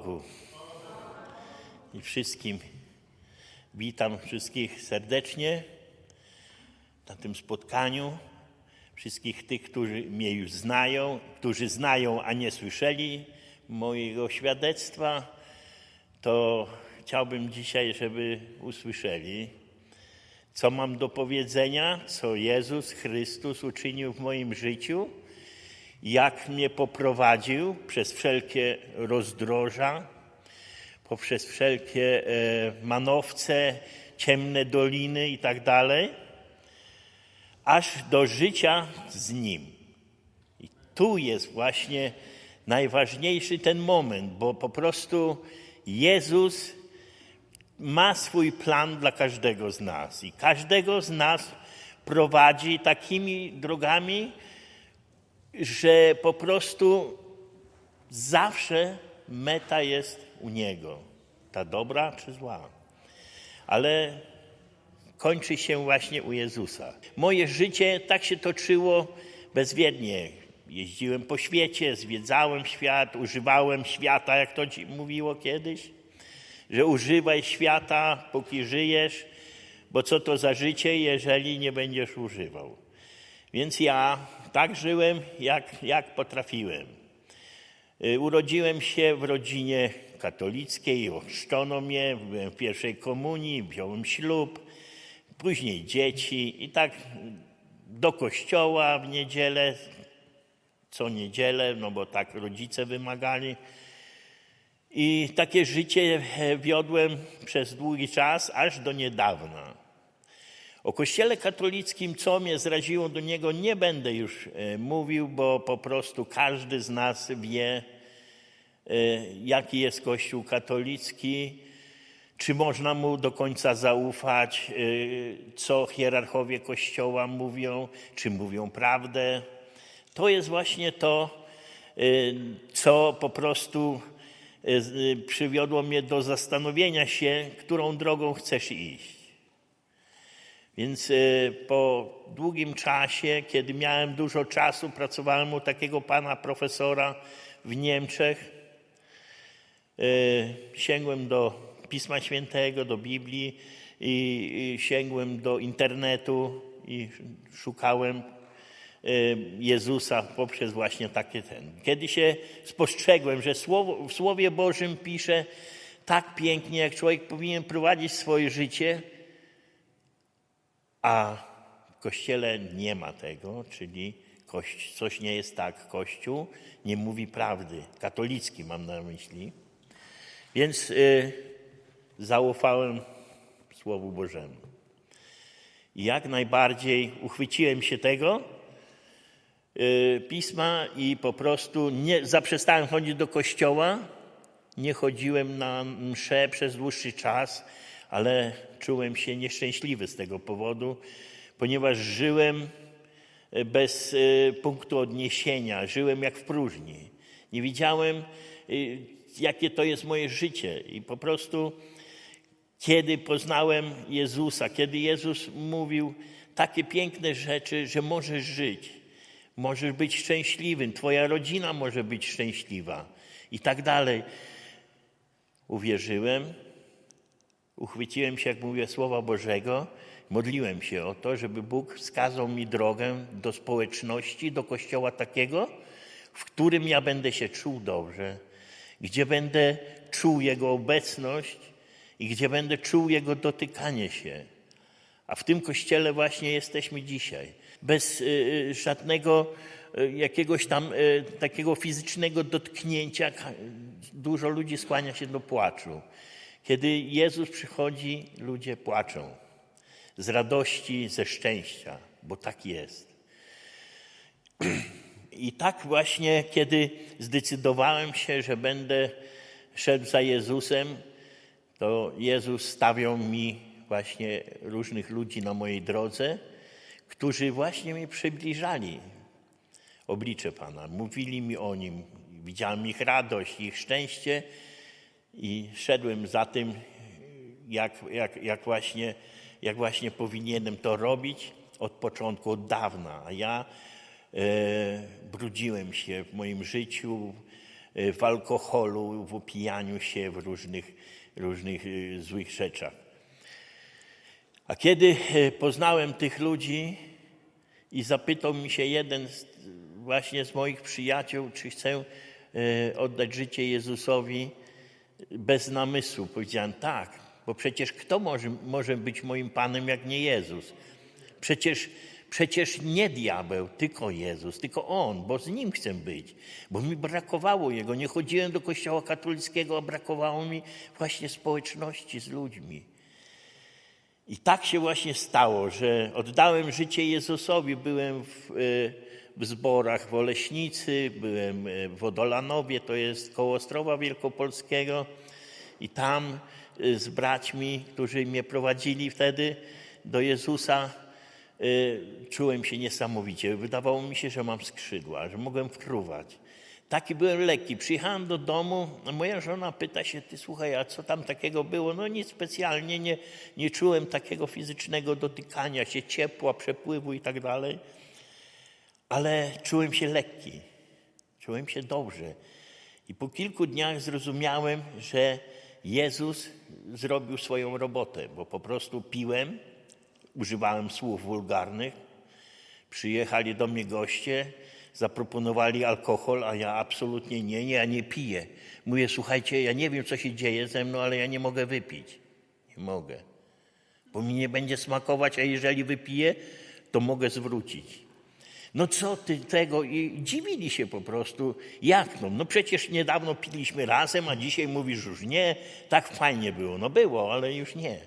Bogu. I wszystkim witam wszystkich serdecznie na tym spotkaniu. Wszystkich tych, którzy mnie już znają, którzy znają, a nie słyszeli mojego świadectwa, to chciałbym dzisiaj, żeby usłyszeli, co mam do powiedzenia, co Jezus Chrystus uczynił w moim życiu, jak mnie poprowadził przez wszelkie rozdroża, poprzez wszelkie e, manowce, ciemne doliny i tak dalej, aż do życia z Nim. I tu jest właśnie najważniejszy ten moment, bo po prostu Jezus ma swój plan dla każdego z nas i każdego z nas prowadzi takimi drogami, że po prostu zawsze meta jest u Niego, ta dobra czy zła. Ale kończy się właśnie u Jezusa. Moje życie tak się toczyło bezwiednie. Jeździłem po świecie, zwiedzałem świat, używałem świata, jak to ci mówiło kiedyś, że używaj świata, póki żyjesz, bo co to za życie, jeżeli nie będziesz używał. Więc ja tak żyłem, jak, jak potrafiłem. Y, Urodziłem się w rodzinie katolickiej, ochrzczono mnie, byłem w pierwszej komunii, wziąłem ślub, później dzieci i tak do kościoła w niedzielę, co niedzielę, no bo tak rodzice wymagali. I takie życie wiodłem przez długi czas, aż do niedawna. O Kościele katolickim, co mnie zraziło do niego, nie będę już e, mówił, bo po prostu każdy z nas wie, e, jaki jest Kościół katolicki, czy można mu do końca zaufać, e, co hierarchowie Kościoła mówią, czy mówią prawdę. To jest właśnie to, co po prostu przywiodło mnie do zastanowienia się, którą drogą chcesz iść. Więc y, po długim czasie, kiedy miałem dużo czasu, pracowałem u takiego pana profesora w Niemczech. Y, Sięgłem do Pisma Świętego, do Biblii i sięgłem do internetu i szukałem y, Jezusa poprzez właśnie takie ten. Kiedy się spostrzegłem, że słowo, w Słowie Bożym pisze tak pięknie, jak człowiek powinien prowadzić swoje życie, a w Kościele nie ma tego, czyli kość, coś nie jest tak. Kościół nie mówi prawdy. Katolicki mam na myśli. Więc y, zaufałem Słowu Bożemu. I jak najbardziej uchwyciłem się tego y, pisma i po prostu nie, zaprzestałem chodzić do kościoła. Nie chodziłem na msze przez dłuższy czas, ale czułem się nieszczęśliwy z tego powodu, ponieważ żyłem e, bez e, punktu odniesienia, żyłem jak w próżni. Nie widziałem, e, jakie to jest moje życie i po prostu kiedy poznałem Jezusa, kiedy Jezus mówił takie piękne rzeczy, że możesz żyć, możesz być szczęśliwym, twoja rodzina może być szczęśliwa i tak dalej. Uwierzyłem, uchwyciłem się, jak mówię, Słowa Bożego, modliłem się o to, żeby Bóg wskazał mi drogę do społeczności, do kościoła takiego, w którym ja będę się czuł dobrze, gdzie będę czuł Jego obecność i gdzie będę czuł Jego dotykanie się. A w tym kościele właśnie jesteśmy dzisiaj. Bez y, żadnego y, jakiegoś tam y, takiego fizycznego dotknięcia dużo ludzi skłania się do płaczu. Kiedy Jezus przychodzi, ludzie płaczą z radości, ze szczęścia, bo tak jest. I tak właśnie, kiedy zdecydowałem się, że będę szedł za Jezusem, to Jezus stawiał mi właśnie różnych ludzi na mojej drodze, którzy właśnie mi przybliżali oblicze Pana. Mówili mi o Nim, widziałem ich radość, ich szczęście i szedłem za tym, jak, jak, jak, właśnie, jak właśnie powinienem to robić od początku, od dawna. A ja e, brudziłem się w moim życiu, y, w alkoholu, w upijaniu się, w różnych, różnych y, złych rzeczach. A kiedy y, poznałem tych ludzi i zapytał mi się jeden z, właśnie z moich przyjaciół, czy chcę y, oddać życie Jezusowi bez namysłu, powiedziałem tak, bo przecież kto może, może być moim Panem, jak nie Jezus? Przecież, przecież nie diabeł, tylko Jezus, tylko On, bo z Nim chcę być, bo mi brakowało Jego. Nie chodziłem do kościoła katolickiego, a brakowało mi właśnie społeczności z ludźmi. I tak się właśnie stało, że oddałem życie Jezusowi. Byłem w, y, w zborach w Oleśnicy, byłem y, w Odolanowie, to jest koło Ostrowa Wielkopolskiego. I tam y, z braćmi, którzy mnie prowadzili wtedy do Jezusa, czułem się niesamowicie. Wydawało mi się, że mam skrzydła, że mogłem fruwać. Taki byłem lekki. Przyjechałem do domu, moja żona pyta się, ty słuchaj, a co tam takiego było? No nic specjalnie, nie, nie czułem takiego fizycznego dotykania się, ciepła, przepływu i tak dalej. Ale czułem się lekki, czułem się dobrze. I po kilku dniach zrozumiałem, że Jezus zrobił swoją robotę, bo po prostu piłem, używałem słów wulgarnych, przyjechali do mnie goście, zaproponowali alkohol, a ja absolutnie nie, nie, ja nie piję. Mówię, słuchajcie, ja nie wiem, co się dzieje ze mną, ale ja nie mogę wypić. Nie mogę. Bo mi nie będzie smakować, a jeżeli wypiję, to mogę zwrócić. No co ty tego? I dziwili się po prostu. Jak no? No przecież niedawno piliśmy razem, a dzisiaj mówisz już nie. Tak fajnie było. No było, ale już nie.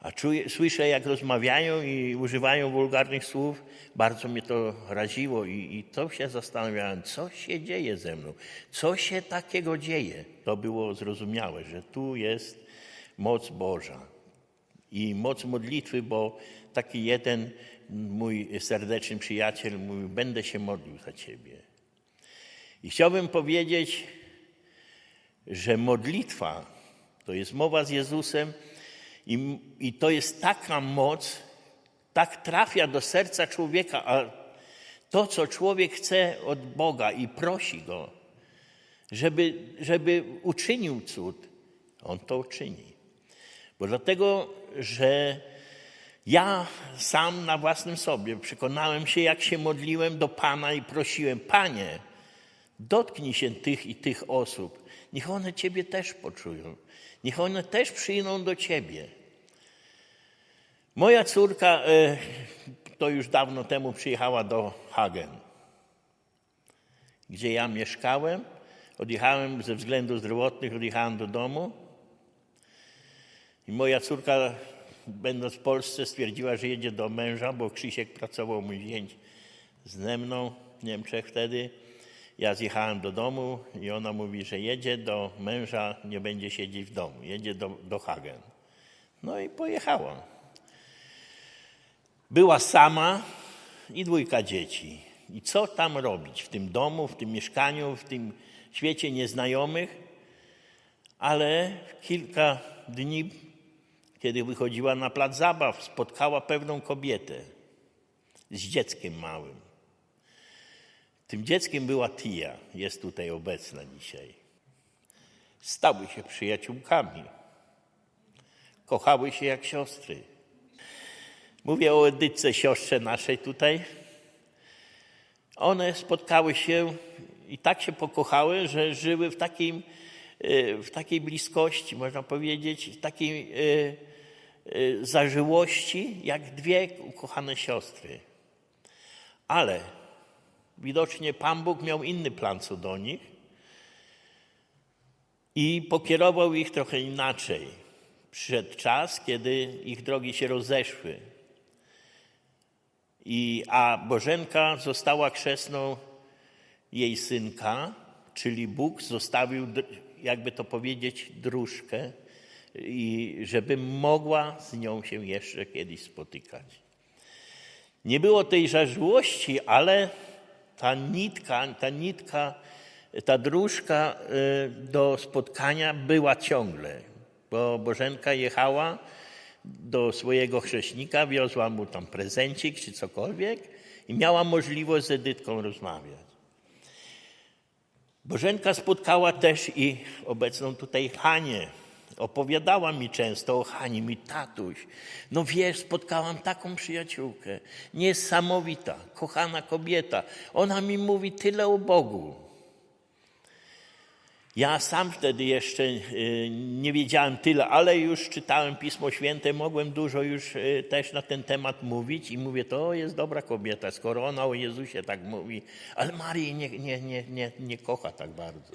A czuję, słyszę, jak rozmawiają i używają wulgarnych słów. Bardzo mnie to raziło i, i to się zastanawiałem, co się dzieje ze mną, co się takiego dzieje. To było zrozumiałe, że tu jest moc Boża i moc modlitwy, bo taki jeden mój serdeczny przyjaciel mówił, będę się modlił za ciebie. I chciałbym powiedzieć, że modlitwa to jest mowa z Jezusem, i, I to jest taka moc, tak trafia do serca człowieka, a to, co człowiek chce od Boga i prosi Go, żeby, żeby uczynił cud, On to uczyni. Bo dlatego, że ja sam na własnym sobie przekonałem się, jak się modliłem do Pana i prosiłem, Panie, dotknij się tych i tych osób. Niech one Ciebie też poczują. Niech one też przyjdą do Ciebie. Moja córka e, to już dawno temu przyjechała do Hagen, gdzie ja mieszkałem. Odjechałem ze względów zdrowotnych, odjechałem do domu. I moja córka, będąc w Polsce, stwierdziła, że jedzie do męża, bo Krzysiek pracował mój zięć ze mną w Niemczech wtedy. Ja zjechałem do domu i ona mówi, że jedzie do męża, nie będzie siedzieć w domu, jedzie do, do Hagen. No i pojechała. Była sama i dwójka dzieci. I co tam robić w tym domu, w tym mieszkaniu, w tym świecie nieznajomych? Ale kilka dni, kiedy wychodziła na plac zabaw, spotkała pewną kobietę z dzieckiem małym. Tym dzieckiem była Tia, jest tutaj obecna dzisiaj. Stały się przyjaciółkami. Kochały się jak siostry. Mówię o Edyce, siostrze naszej tutaj. One spotkały się i tak się pokochały, że żyły w, takim, w takiej bliskości, można powiedzieć, w takiej e, e, zażyłości, jak dwie ukochane siostry. Ale widocznie Pan Bóg miał inny plan co do nich i pokierował ich trochę inaczej. Przyszedł czas, kiedy ich drogi się rozeszły. I, a Bożenka została krzesną jej synka, czyli Bóg zostawił, jakby to powiedzieć, dróżkę, i żeby mogła z nią się jeszcze kiedyś spotykać. Nie było tej żarliwości, ale ta nitka, ta nitka, ta dróżka y, do spotkania była ciągle, bo Bożenka jechała do swojego chrześnika, wiozła mu tam prezencik czy cokolwiek i miała możliwość z Edytką rozmawiać. Bożenka spotkała też i obecną tutaj Hanię. Opowiadała mi często o Hani, mi tatuś. No wiesz, spotkałam taką przyjaciółkę, niesamowita, kochana kobieta. Ona mi mówi tyle o Bogu. Ja sam wtedy jeszcze y, nie wiedziałem tyle, ale już czytałem Pismo Święte, mogłem dużo już y, też na ten temat mówić i mówię, to jest dobra kobieta, skoro ona o Jezusie tak mówi, ale Marii nie, nie, nie, nie, nie kocha tak bardzo.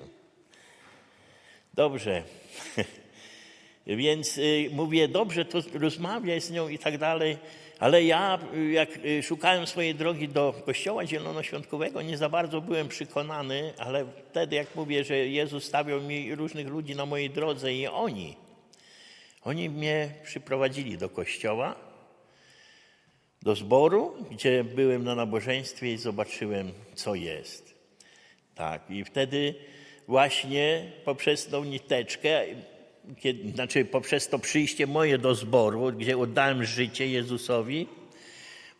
Dobrze. Więc y, mówię, dobrze, to rozmawiaj z nią i tak dalej. Ale ja, jak y, szukałem swojej drogi do Kościoła Zielonoświątkowego, nie za bardzo byłem przekonany, ale wtedy, jak mówię, że Jezus stawiał mi różnych ludzi na mojej drodze i oni, oni mnie przyprowadzili do kościoła, do zboru, gdzie byłem na nabożeństwie i zobaczyłem, co jest. Tak, i wtedy właśnie poprzez tą niteczkę kiedy, znaczy poprzez to przyjście moje do zboru, gdzie oddałem życie Jezusowi,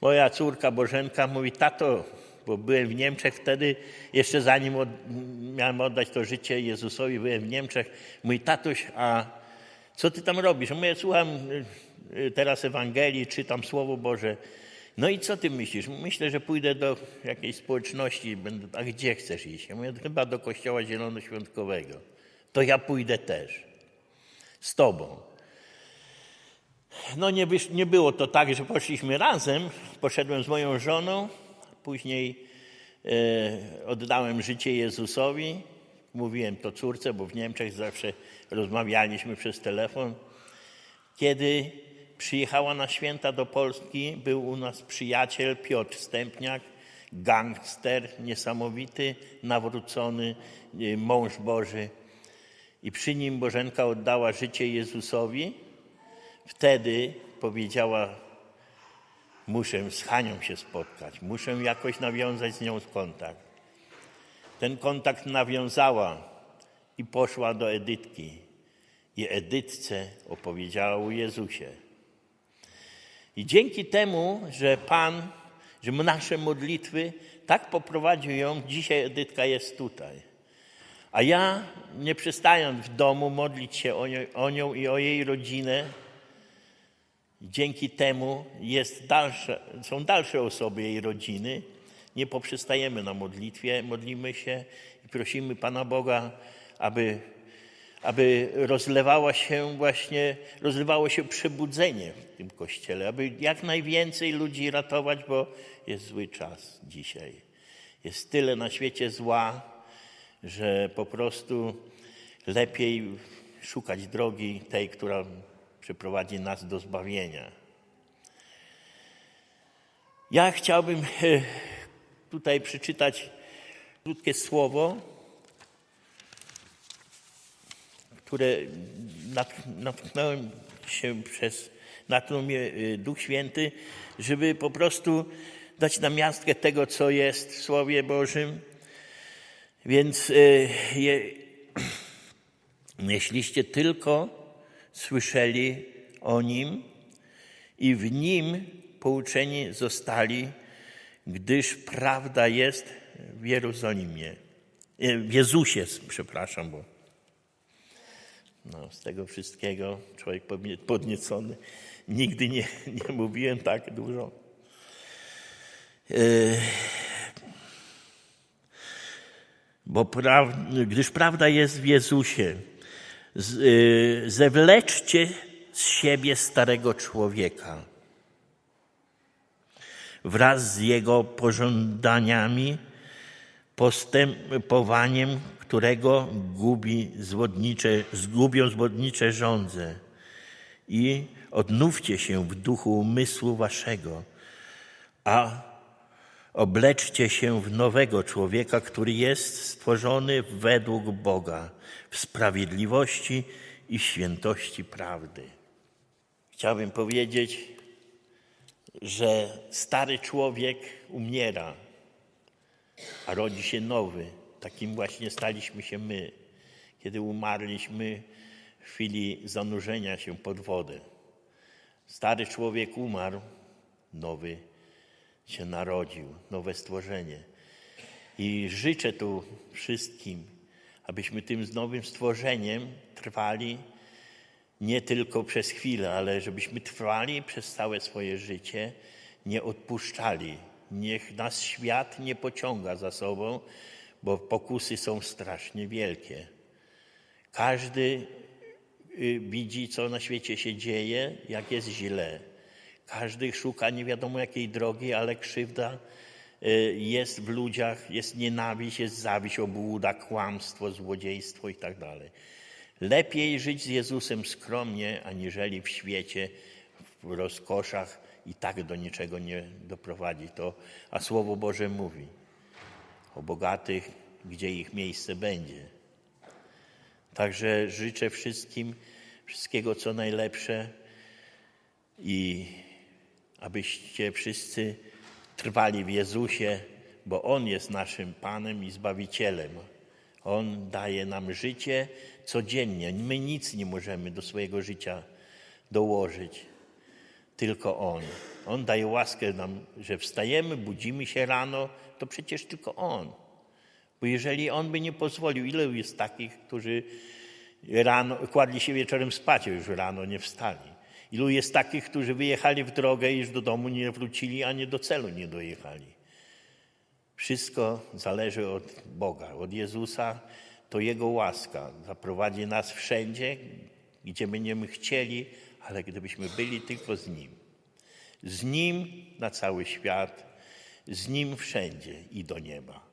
moja córka Bożenka mówi, tato, bo byłem w Niemczech wtedy, jeszcze zanim od, miałem oddać to życie Jezusowi, byłem w Niemczech, mój tatuś, a co ty tam robisz? Mówię, słucham y, teraz Ewangelii, czytam Słowo Boże. No i co ty myślisz? Myślę, że pójdę do jakiejś społeczności, będę, a gdzie chcesz iść? Ja mówię, chyba do kościoła zielonoświątkowego. To ja pójdę też z Tobą. No nie, nie było to tak, że poszliśmy razem. Poszedłem z moją żoną, później e, oddałem życie Jezusowi. Mówiłem to córce, bo w Niemczech zawsze rozmawialiśmy przez telefon. Kiedy przyjechała na święta do Polski, był u nas przyjaciel Piotr Stępniak, gangster niesamowity, nawrócony, e, mąż Boży i przy nim Bożenka oddała życie Jezusowi, wtedy powiedziała: Muszę z Hanią się spotkać, muszę jakoś nawiązać z nią kontakt. Ten kontakt nawiązała i poszła do Edytki. I Edytce opowiedziała o Jezusie. I dzięki temu, że Pan, że nasze modlitwy tak poprowadził ją, dzisiaj Edytka jest tutaj. A ja, nie przestając w domu modlić się o nią, o nią i o jej rodzinę, dzięki temu dalsze, są dalsze osoby jej rodziny. Nie poprzestajemy na modlitwie, modlimy się i prosimy Pana Boga, aby, aby rozlewała się właśnie, rozlewało się przebudzenie w tym kościele, aby jak najwięcej ludzi ratować, bo jest zły czas dzisiaj. Jest tyle na świecie zła, że po prostu lepiej szukać drogi tej, która przyprowadzi nas do zbawienia. Ja chciałbym e, tutaj przeczytać krótkie słowo, które natknąłem się przez, natknął mnie e, Duch Święty, żeby po prostu dać namiastkę tego, co jest w Słowie Bożym więc y, je, jeśliście tylko słyszeli o Nim i w Nim pouczeni zostali, gdyż prawda jest w Jerozolimie, y, w Jezusie, przepraszam, bo no, z tego wszystkiego człowiek podniecony. Nigdy nie, nie mówiłem tak dużo. Yy bo gdyż prawda jest w Jezusie. Z, y, zewleczcie z siebie starego człowieka wraz z jego pożądaniami, postępowaniem, którego gubi zwodnicze, zgubią zwodnicze żądze i odnówcie się w duchu umysłu waszego, a Obleczcie się w nowego człowieka, który jest stworzony według Boga w sprawiedliwości i świętości prawdy. Chciałbym powiedzieć, że stary człowiek umiera, a rodzi się nowy. Takim właśnie staliśmy się my, kiedy umarliśmy w chwili zanurzenia się pod wodę. Stary człowiek umarł, nowy się narodził, nowe stworzenie. I życzę tu wszystkim, abyśmy tym nowym stworzeniem trwali nie tylko przez chwilę, ale żebyśmy trwali przez całe swoje życie, nie odpuszczali. Niech nas świat nie pociąga za sobą, bo pokusy są strasznie wielkie. Każdy y, widzi, co na świecie się dzieje, jak jest źle. Każdy szuka nie wiadomo jakiej drogi, ale krzywda y, jest w ludziach, jest nienawiść, jest zawiść, obłuda, kłamstwo, złodziejstwo i tak. Lepiej żyć z Jezusem skromnie, aniżeli w świecie, w rozkoszach i tak do niczego nie doprowadzi to. A Słowo Boże mówi o bogatych, gdzie ich miejsce będzie. Także życzę wszystkim wszystkiego, co najlepsze i abyście wszyscy trwali w Jezusie, bo On jest naszym Panem i Zbawicielem. On daje nam życie codziennie. My nic nie możemy do swojego życia dołożyć, tylko On. On daje łaskę nam, że wstajemy, budzimy się rano, to przecież tylko On. Bo jeżeli On by nie pozwolił, ile jest takich, którzy rano, kładli się wieczorem spać, już rano nie wstali. Ilu jest takich, którzy wyjechali w drogę i już do domu nie wrócili, ani do celu nie dojechali. Wszystko zależy od Boga, od Jezusa. To Jego łaska zaprowadzi nas wszędzie, gdzie będziemy chcieli, ale gdybyśmy byli tylko z Nim. Z Nim na cały świat, z Nim wszędzie i do nieba.